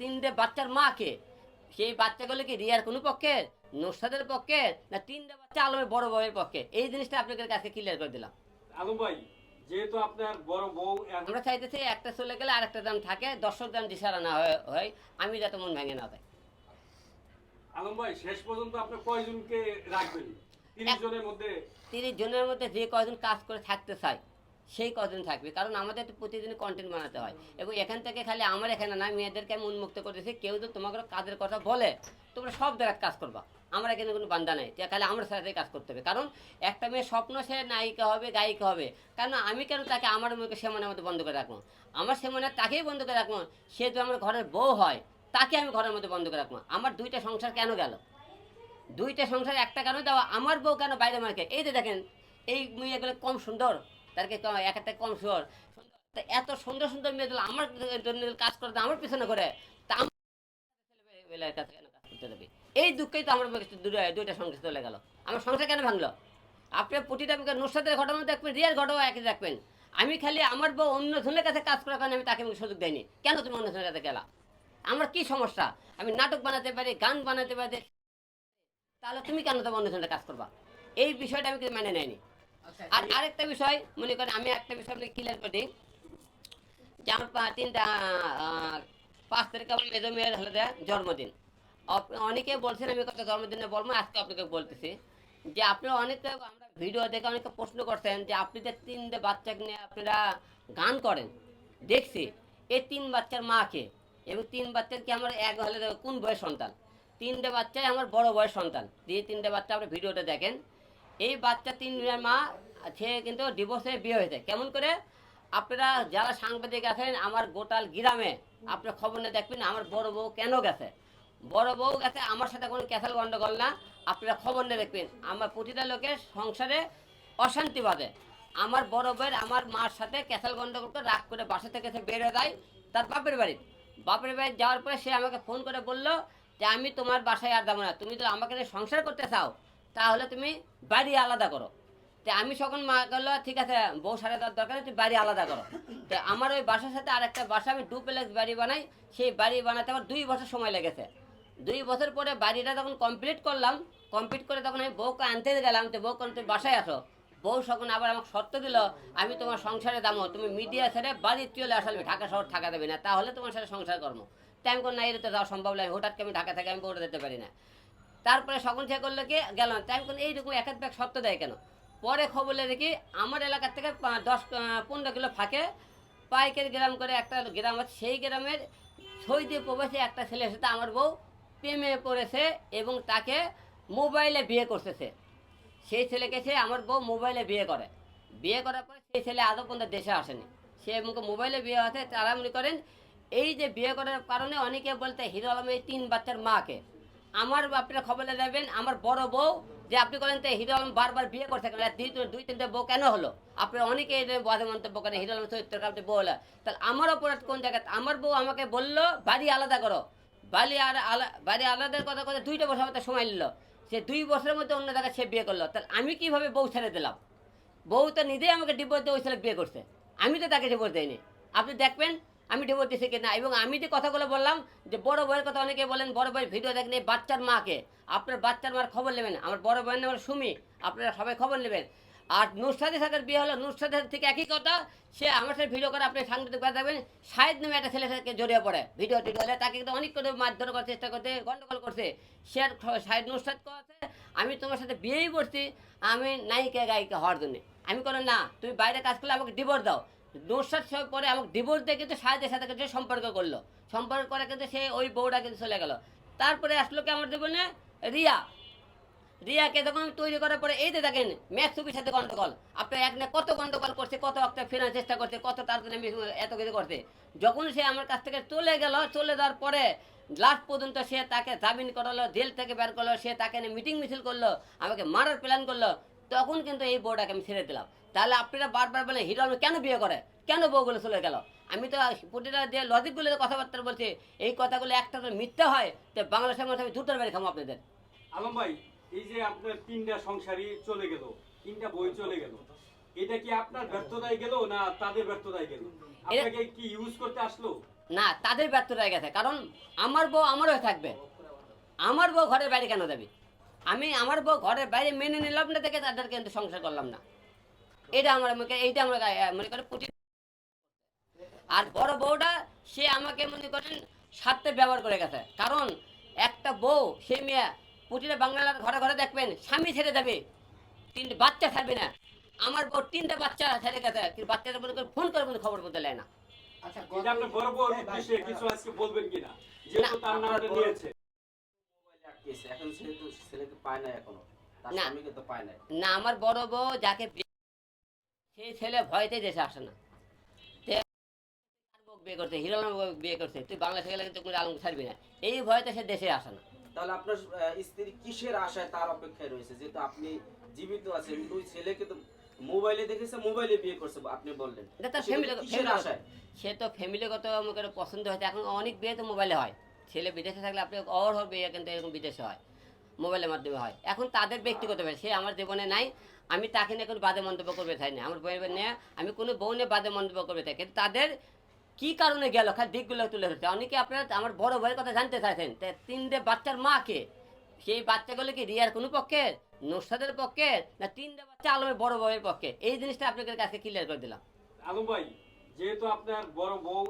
তিনটে বাচ্চার মাকে? সেই বাচ্চাগুলো কি রিয়ার কোনো পক্ষে নোসাদের পক্ষে না তিনটে বাচ্চা আলমের বড় বউয়ের পক্ষে এই জিনিসটা আপনাদের কাছে ক্লিয়ার করে দিলাম। আলম ভাই যেহেতু আপনার বড় বউ আমরা চাইতেছি একটা চলে গেলে আরেকটা দাম থাকে দর্শক দাম দিশারা না হয় আমি যাতে মন ভেঙে না যায় আলম ভাই শেষ পর্যন্ত আপনি কয়জনকে রাখবেন? তিরিশ জনের মধ্যে তিরিশ জনের মধ্যে যে কজন কাজ করে থাকতে চায় সেই কজন থাকবে। কারণ আমাদের তো প্রতিদিন কন্টেন্ট বানাতে হয়। এবং এখান থেকে খালি আমার এখানে না মেয়েদেরকে আমি উন্মুক্ত করতেছি। কেউ যদি তোমাকে কাজের কথা বলে, তোমরা সব জায়গায় কাজ করবা। আমার এখানে কোনো বান্ধা নেই। খালি আমার সাথে কাজ করতে হবে। কারণ একটা মেয়ে স্বপ্ন সে নায়িকা হবে, গায়িকা হবে। কারণ আমি কেন তাকে আমার মুখে সেমনের মধ্যে বন্ধ করে রাখব? আমার সেমনে তাকেই বন্ধ করে রাখব। সে যদি আমার ঘরের বউ হয়, তাকে আমি ঘরের মধ্যে বন্ধ করে রাখব। আমার দুইটা সংসার কেন গেল? দুইটা সংসার একটা কেন দেওয়া? আমার বউ কেন বাইরে মার্কে এই যে দেখেন, এই মেয়েগুলো কম সুন্দর। তারকে ক- এক একটা কম সুন্দর এত সুন্দর সুন্দর মেয়েগুলো আমার জন্য কাজ করতে আমার পিছনে করে তা কাছে কেন কাজ করতে দেবে এই দুঃখেই তো আমার দুটো- দুইটা সংসার চলে গেল। আমার সংসার কেন ভাঙলো? আপনি প্রতিটা নুসাদের ঘটনা দেখবেন, রিয়ার ঘটনা একই দেখবেন। আমি খালি আমার বউ অন্য জনের কাছে কাজ করার কারণে আমি তাকে সুযোগ দেয়নি কেন তুমি অন্য জনের কাছে গেলা? আমার কি সমস্যা? আমি নাটক বানাতে পারি, গান বানাতে পারি। তাহলে তুমি কেন তোমার অন্য অনুষ্ঠানটা কাজ করবা? এই বিষয়টা আমি কিন্তু মেনে নেয়নি আর আরেকটা বিষয়, মনে করেন আমি একটা বিষয় আপনাকে ক্লিয়ার করে দিই। যে আমার তিনটা পাঁচ তারিখে আমার মেজো মেয়ের হলো যে জন্মদিন অনেকে বলছেন আমি কথা জন্মদিনে বলব, আজকে আপনাকে বলতেছি। যে আপনারা অনেকে আমরা ভিডিও দেখে অনেকে প্রশ্ন করছেন যে আপনি যে তিনটে বাচ্চাকে নিয়ে আপনারা গান করেন, দেখছি এই তিন বাচ্চার মাকে এবং তিন বাচ্চার কি আমার এক হলে কোন বয়স সন্তান? তিনটে বাচ্চাই আমার বড় বয়স সন্তান। দিয়ে তিনটে বাচ্চা আপনি ভিডিওটা দেখেন। এই বাচ্চা তিন মা, সে কিন্তু ডিভোর্সে বিয়ে হয়েছে। কেমন করে? আপনারা যারা সাংবাদিক আছেন, আমার গোটাল গ্রামে আপনার খবর নিয়ে দেখবেন, আমার বড় বউ কেন গেছে? বড় বউ গেছে, আমার সাথে কোনো ক্যাসাল গন্ডগোল না, আপনারা খবর নিয়ে দেখবেন। আমার প্রতিটা লোকের সংসারে অশান্তি বাঁধে। আমার বড় বউয়ের, আমার মার সাথে ক্যাসাল গন্ডগোল করে রাগ করে বাসা থেকে সে বের হয়ে যায়, তার বাপের বাড়ি। বাপের বাড়ি যাওয়ার পরে সে আমাকে ফোন করে বলল যে, আমি তোমার বাসায় আর যাব না। তুমি তো আমাকে সংসার করতে চাও তাহলে তুমি বাড়ি আলাদা করো। তো আমি তখন মা করল ঠিক আছে, বউ সাড়ে দেওয়ার দরকার তুই বাড়ি আলাদা করো। তো আমার ওই বাসার সাথে আর একটা বাসা, আমি ডুপ্লেক্স বাড়ি বানাই। সেই বাড়ি বানাতে আমার দুই বছর সময় লেগেছে। দুই বছর পরে বাড়িটা যখন কমপ্লিট করলাম কমপ্লিট করে তখন আমি বউকে আনতে গেলাম। তো বউ তুমি বাসায় আসো। বউ তখন আবার আমাকে শর্ত দিল, আমি তোমার সংসারে দামো তুমি মিডিয়া ছেড়ে বাড়ি চলে আসলে আমি ঢাকা শহর থাকা দেবে না, তাহলে তোমার সাথে সংসার কর্ম তাই আমি কোনো না এর তো যাওয়া সম্ভব নয়, হঠাৎ আমি ঢাকা থেকে আমি বউটা যেতে পারি না? তারপরে সকল সে করল কি গেলাম তাই আমি এইরকম এক ব্যাগ সত্য দেয় কেন? পরে খবর দেখি, আমার এলাকার থেকে দশ পনেরো কিলো ফাঁকে পাইকের গ্রাম করে একটা গ্রাম আছে, সেই গ্রামের সৌদি প্রবাসী একটা ছেলে সাথে আমার বউ প্রেমে পড়েছে এবং তাকে মোবাইলে বিয়ে করতেছে। সেই ছেলেকে সে আমার বউ মোবাইলে বিয়ে করে। বিয়ে করার পরে সেই ছেলে আদৌ পর্যন্ত দেশে আসেনি। সে মুখে মোবাইলে বিয়ে হতে তারা মনে করেন, এই যে বিয়ে করার কারণে অনেকে বলতে হিরো আলমের এই তিন বাচ্চার মাকে আমার আপনারা খবরে দেবেন আমার বড় বউ, যে আপনি করেন তো, হিরো আলম বারবার বিয়ে করতে কেন আর দুই দুই তিনটে বউ কেন হলো? আপনি অনেকে বাধা মন্তব্য করেন, হিরো আলম চরিত্র আপনি বউ হলো। তাহলে আমার অপরাধ কোন জায়গায়? আমার বউ আমাকে বলল, বাড়ি আলাদা করো। বাড়ি আর আলা- বাড়ি আলাদার কথা কথা দুইটা বছর মতো সময় নিল। সে দুই বছরের মধ্যে অন্য জায়গায় সে বিয়ে করল। তাহলে আমি কীভাবে বউ ছেড়ে দিলাম? বউ তো নিজেই আমাকে ডিভোর্স দিয়ে ওই ছেলে বিয়ে করছে আমি তো তাকে ডিভোর্স দেয়নি আপনি দেখবেন আমি ডিভোর্স দিয়েছি না। এবং আমি যে কথাগুলো বললাম, যে বড় বউয়ের কথা অনেকে বলেন, বড় বউয়ের ভিডিও দেখেন এই বাচ্চার মাকে। আপনার বাচ্চার মার খবর নেবেন। আমার বড় বউয়ের নাম সুমি। আপনারা সবাই খবর নেবেন। আর নুসরাদি সাথে বিয়ে হলো নুসরাদের থেকে একই কথা। সে আমার সাথে ভিডিও করে আপনি সাংবাদিক করে দেখবেন, শাহেদ নামে একটা ছেলের সাথে জড়িয়ে পড়ে। ভিডিও টিডিও হলে তাকে কিন্তু অনেক করে মারধর করার চেষ্টা করতে, গন্ডগোল করছে। সে আর শাহেদ নুসরাত করছে আমি তোমার সাথে বিয়েই করছি। আমি নায়িকা, গায়িকা হওয়ার জন্য। আমি কোনো না, তুমি বাইরে কাজ করলে আমাকে ডিভোর্স দাও। সব পরে আমাকে ডিভোর্স দিয়ে কিন্তু শাহেদের সাথে কিন্তু সম্পর্ক করল। সম্পর্ক করে কিন্তু সে ওই বউটা কিন্তু চলে গেল। তারপরে আসলো কি আমার জীবনে? রিয়া। রিয়াকে যখন তৈরি করার পরে এই যে দেখেন ম্যাথ ছবির সাথে গন্ডগোল। আপনার এক না কত গন্ডগোল করছে, কত একটা ফেরার চেষ্টা করছে, কত তার জন্য এত কিছু করছে। যখন সে আমার কাছ থেকে চলে গেল, চলে যাওয়ার পরে লাস্ট পর্যন্ত সে তাকে জামিন করালো, জেল থেকে বের করল, সে তাকে মিটিং মিছিল করল, আমাকে মারার প্ল্যান করল। তখন কিন্তু এই বউটাকে আমি ছেড়ে দিলাম। তাহলে আপনারা বারবার বলে হিরো আলম কেন বিয়ে করে? কেন বউগুলো চলে গেল? আমি তো প্রতিটা যে লজিকগুলো কথাবার্তা বলছি। এই কথাগুলো একটা তো মিথ্যা হয় তো বাংলাদেশের মধ্যে আমি দুটোর বাড়ি খাব আপনাদের। আলম ভাই এই যে আপনার তিনটা সংসারই চলে গেল তিনটা বই চলে গেল এটা কি আপনার ব্যর্থতায় গেল না তাদের ব্যর্থতায় গেল? আপনাকে কি ইউজ করতে আসলো? না তাদের ব্যর্থতায় গেছে কারণ আমার বউ আমার হয়ে থাকবে। আমার বউ ঘরের বাইরে কেন যাবে? আমি আমার বউ ঘরের বাইরে মেনে নিলাম না দেখে তাদের কিন্তু সংসার করলাম না। এটা আমার মনে- এইটা আমরা মনে করেন পুটি আর বড় বউটা সে আমাকে মনে করেন স্বার্থে ব্যবহার করে গেছে। কারণ একটা বউ সে মেয়ে পুটিটা বাংলার ঘরে ঘরে দেখবেন স্বামী ছেড়ে যাবে তিনটে বাচ্চা থাকবে না। আমার বউ তিনটে বাচ্চা ছেড়ে গেছে কিন্তু বাচ্চাটা মনে করে ফোন করে মনে খবর বলতে নেয় না। আচ্ছা বড় উদ্দেশ্যে কিছু আজকে বলবেন কিনা? যেহেতু তার নামটা নিয়েছে। ছেলেকে পায় না এখনও। তার না। স্বামীকে তো পায় না না আমার বড় বউ যাকে বিয়ে- সেই ছেলে ভয়তে দেশে আসে না। তে কার বউ বিয়ে করছে বিয়ে করছে। তুই কিন্তু কোনো আলম ছাড়বি না। এই ভয়তে সে দেশে আসে না। তাহলে আপনার আহ, স্ত্রী কিসের আশায় তার অপেক্ষায় রয়েছে? যেহেতু আপনি জীবিত আছেন ওই ছেলেকে তো মোবাইলে দেখেছে মোবাইলে বিয়ে করছে আপনি বললেন। এটা তার সে ফ্যামিলি কিসের আশায়? সে তো ফ্যামিলিগত আমাকে পছন্দ হয়েছে এখন অনেক বিয়ে তো মোবাইলে হয়। ছেলে বিদেশে থাকলে আপনি অর বিয়ে কিন্তু এরকম বিদেশে হয় মোবাইলের মাধ্যমে হয়। এখন তাদের ব্যক্তিগত সে আমার জীবনে নাই, আমি তাকে নিয়ে কোনো বাদে মন্তব্য করবে চাই না? আমার বউয়ের নিয়ে, আমি কোনো বউ নিয়ে বাদে মন্তব্য করবে চাই কিন্তু তাদের কি কারণে গেল? খালি দিকগুলো তুলে ধরছে অনেকে আপনারা আমার বড় ভাইয়ের কথা জানতে চাইছেন তিনটে বাচ্চার মা কে সেই বাচ্চাগুলো কি রিয়ার কোনো পক্ষে নোসাদের পক্ষে না তিনটে বাচ্চা আলমের বড় বউয়ের পক্ষে? এই জিনিসটা আপনাদের কাছে ক্লিয়ার করে দিলাম। আলম ভাই, যেহেতু আপনার বড় বউ